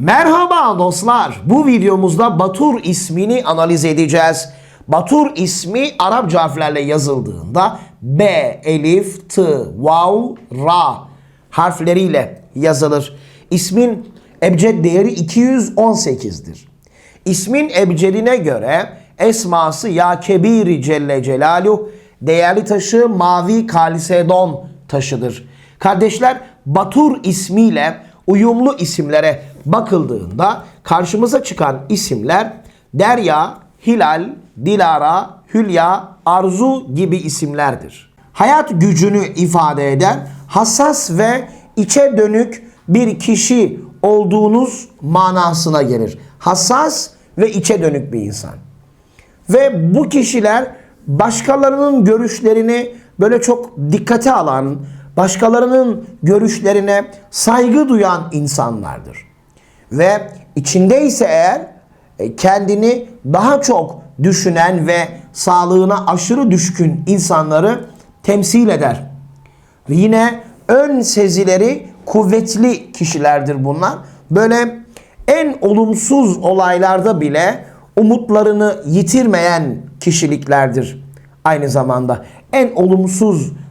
Merhaba dostlar. Bu videomuzda Batur ismini analiz edeceğiz. Batur ismi Arapça harflerle yazıldığında B, Elif, T, Vav, Ra harfleriyle yazılır. İsmin ebced değeri 218'dir. İsmin ebcedine göre esması Ya Kebiri Celle Celaluhu değerli taşı mavi kalisedon taşıdır. Kardeşler Batur ismiyle uyumlu isimlere bakıldığında karşımıza çıkan isimler Derya, Hilal, Dilara, Hülya, Arzu gibi isimlerdir. Hayat gücünü ifade eden hassas ve içe dönük bir kişi olduğunuz manasına gelir. Hassas ve içe dönük bir insan. Ve bu kişiler başkalarının görüşlerini böyle çok dikkate alan, başkalarının görüşlerine saygı duyan insanlardır. Ve içindeyse eğer e, kendini daha çok düşünen ve sağlığına aşırı düşkün insanları temsil eder. Ve yine ön sezileri kuvvetli kişilerdir bunlar. Böyle en olumsuz olaylarda bile umutlarını yitirmeyen kişiliklerdir. Aynı zamanda en olumsuz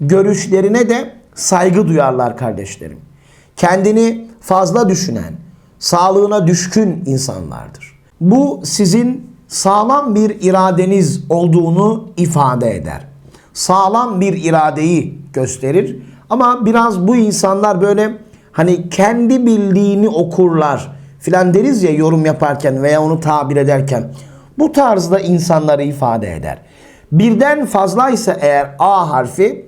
görüşlerine de saygı duyarlar kardeşlerim. Kendini fazla düşünen, sağlığına düşkün insanlardır. Bu sizin sağlam bir iradeniz olduğunu ifade eder. Sağlam bir iradeyi gösterir. Ama biraz bu insanlar böyle hani kendi bildiğini okurlar filan deriz ya yorum yaparken veya onu tabir ederken. Bu tarzda insanları ifade eder. Birden fazlaysa eğer A harfi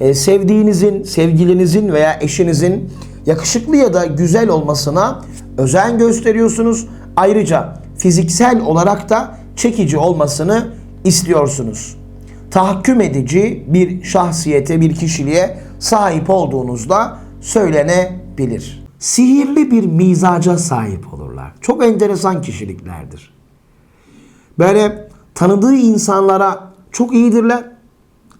Ee, sevdiğinizin, sevgilinizin veya eşinizin yakışıklı ya da güzel olmasına özen gösteriyorsunuz. Ayrıca fiziksel olarak da çekici olmasını istiyorsunuz. Tahakküm edici bir şahsiyete, bir kişiliğe sahip olduğunuzda söylenebilir. Sihirli bir mizaca sahip olurlar. Çok enteresan kişiliklerdir. Böyle tanıdığı insanlara çok iyidirler.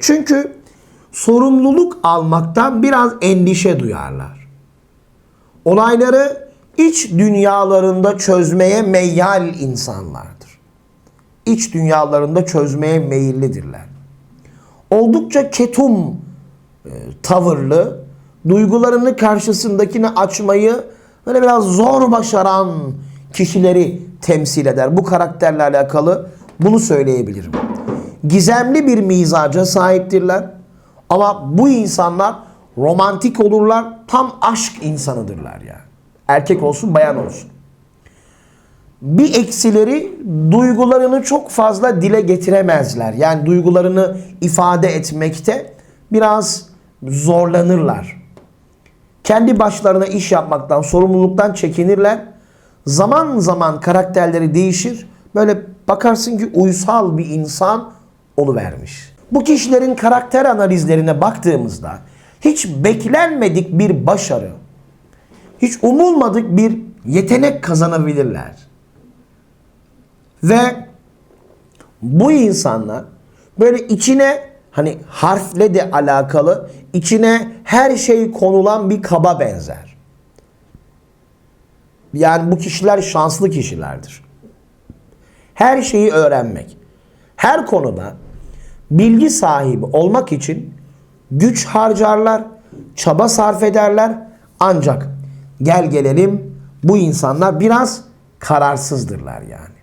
Çünkü sorumluluk almaktan biraz endişe duyarlar. Olayları iç dünyalarında çözmeye meyyal insanlardır. İç dünyalarında çözmeye meyillidirler. Oldukça ketum e, tavırlı, duygularını karşısındakine açmayı böyle biraz zor başaran kişileri temsil eder. Bu karakterle alakalı bunu söyleyebilirim. Gizemli bir mizaca sahiptirler. Ama bu insanlar romantik olurlar. Tam aşk insanıdırlar yani. Erkek olsun bayan olsun. Bir eksileri duygularını çok fazla dile getiremezler. Yani duygularını ifade etmekte biraz zorlanırlar. Kendi başlarına iş yapmaktan, sorumluluktan çekinirler. Zaman zaman karakterleri değişir. Böyle bakarsın ki uysal bir insan oluvermiş. Bu kişilerin karakter analizlerine baktığımızda hiç beklenmedik bir başarı, hiç umulmadık bir yetenek kazanabilirler. Ve bu insanlar böyle içine hani harfle de alakalı içine her şey konulan bir kaba benzer. Yani bu kişiler şanslı kişilerdir. Her şeyi öğrenmek, her konuda bilgi sahibi olmak için güç harcarlar, çaba sarf ederler. Ancak gel gelelim bu insanlar biraz kararsızdırlar yani.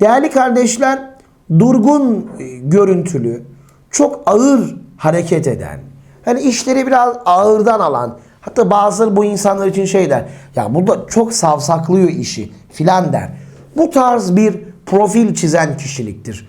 Değerli kardeşler, durgun e, görüntülü, çok ağır hareket eden, hani işleri biraz ağırdan alan, hatta bazıları bu insanlar için şey der, ya bu çok savsaklıyor işi filan der. Bu tarz bir profil çizen kişiliktir.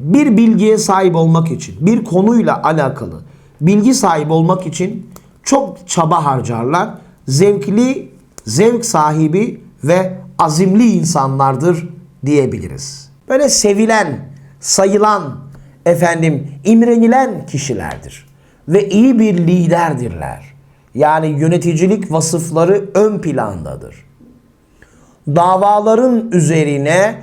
bir bilgiye sahip olmak için, bir konuyla alakalı bilgi sahibi olmak için çok çaba harcarlar. Zevkli, zevk sahibi ve azimli insanlardır diyebiliriz. Böyle sevilen, sayılan, efendim imrenilen kişilerdir. Ve iyi bir liderdirler. Yani yöneticilik vasıfları ön plandadır. Davaların üzerine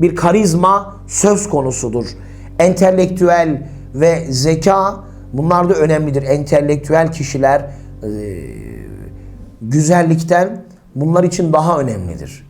bir karizma söz konusudur. Entelektüel ve zeka bunlar da önemlidir. Entelektüel kişiler e, güzellikten bunlar için daha önemlidir.